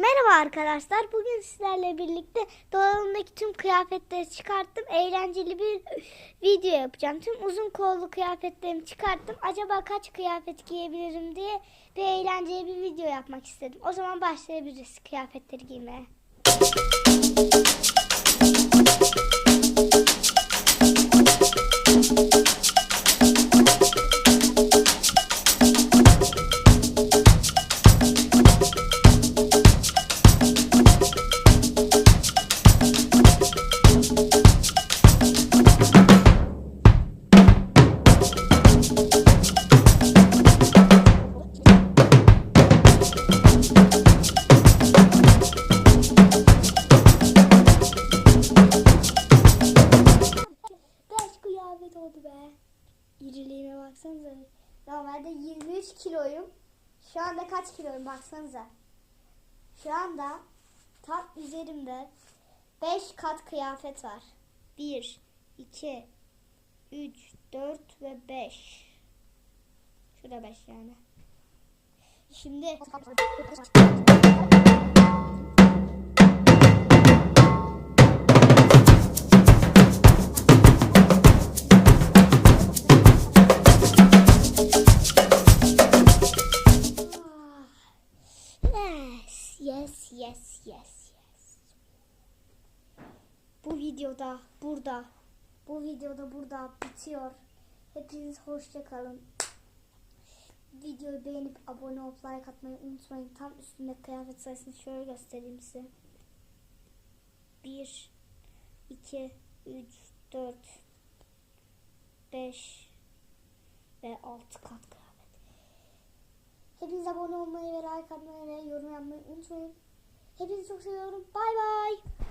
Merhaba arkadaşlar. Bugün sizlerle birlikte dolabımdaki tüm kıyafetleri çıkarttım. Eğlenceli bir video yapacağım. Tüm uzun kollu kıyafetlerimi çıkarttım. Acaba kaç kıyafet giyebilirim diye bir eğlenceli bir video yapmak istedim. O zaman başlayabiliriz kıyafetleri giymeye. İriliğime baksanıza. Normalde 23 kiloyum. Şu anda kaç kiloyum baksanıza. Şu anda tam üzerimde 5 kat kıyafet var. 1, 2, 3, 4 ve 5. Şurada 5 yani. Şimdi Yes, yes, yes, yes. Bu videoda burada, bu videoda burada bitiyor. Hepiniz hoşça kalın. Videoyu beğenip abone olup like atmayı unutmayın. Tam üstünde kıyafet sayısını şöyle göstereyim size. 1, 2, 3, 4, 5 ve 6 kat kıyafet. Hepiniz abone olmayı ve like atmayı ve yorum yapmayı unutmayın. Hepinizi çok seviyorum. Bay bay.